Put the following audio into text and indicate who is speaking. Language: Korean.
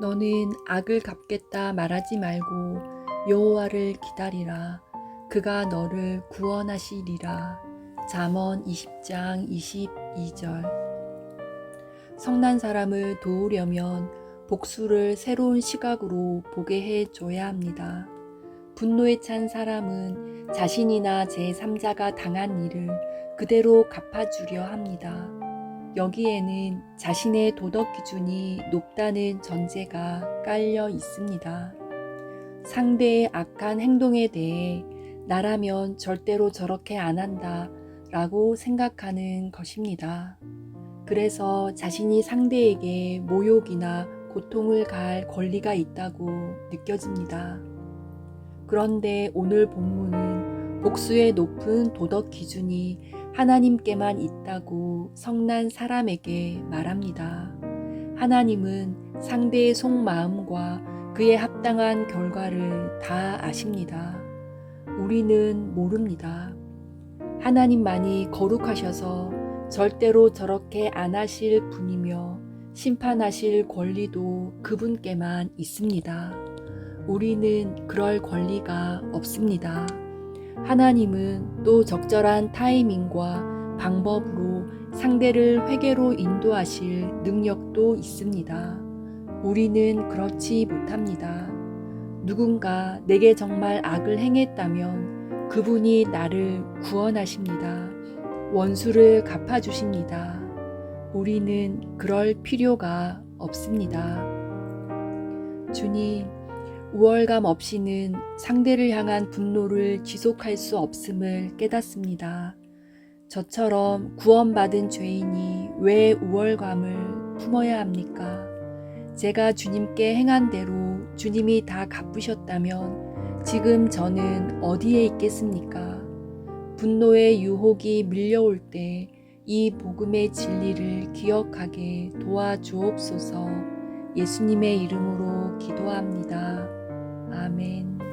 Speaker 1: 너는 악을 갚겠다 말하지 말고 여호와를 기다리라 그가 너를 구원하시리라 잠언 20장 22절 성난 사람을 도우려면 복수를 새로운 시각으로 보게 해 줘야 합니다. 분노에 찬 사람은 자신이나 제3자가 당한 일을 그대로 갚아주려 합니다. 여기에는 자신의 도덕 기준이 높다는 전제가 깔려 있습니다. 상대의 악한 행동에 대해 나라면 절대로 저렇게 안 한다 라고 생각하는 것입니다. 그래서 자신이 상대에게 모욕이나 고통을 가할 권리가 있다고 느껴집니다. 그런데 오늘 본문은 복수의 높은 도덕 기준이 하나님께만 있다고 성난 사람에게 말합니다. 하나님은 상대의 속마음과 그에 합당한 결과를 다 아십니다. 우리는 모릅니다. 하나님만이 거룩하셔서 절대로 저렇게 안 하실 분이며 심판하실 권리도 그분께만 있습니다. 우리는 그럴 권리가 없습니다. 하나님은 또 적절한 타이밍과 방법으로 상대를 회개로 인도하실 능력도 있습니다. 우리는 그렇지 못합니다. 누군가 내게 정말 악을 행했다면 그분이 나를 구원하십니다. 원수를 갚아주십니다. 우리는 그럴 필요가 없습니다. 주님, 우월감 없이는 상대를 향한 분노를 지속할 수 없음을 깨닫습니다. 저처럼 구원받은 죄인이 왜 우월감을 품어야 합니까? 제가 주님께 행한 대로 주님이 다 갚으셨다면 지금 저는 어디에 있겠습니까? 분노의 유혹이 밀려올 때 이 복음의 진리를 기억하게 도와주옵소서 예수님의 이름으로 기도합니다. 아멘.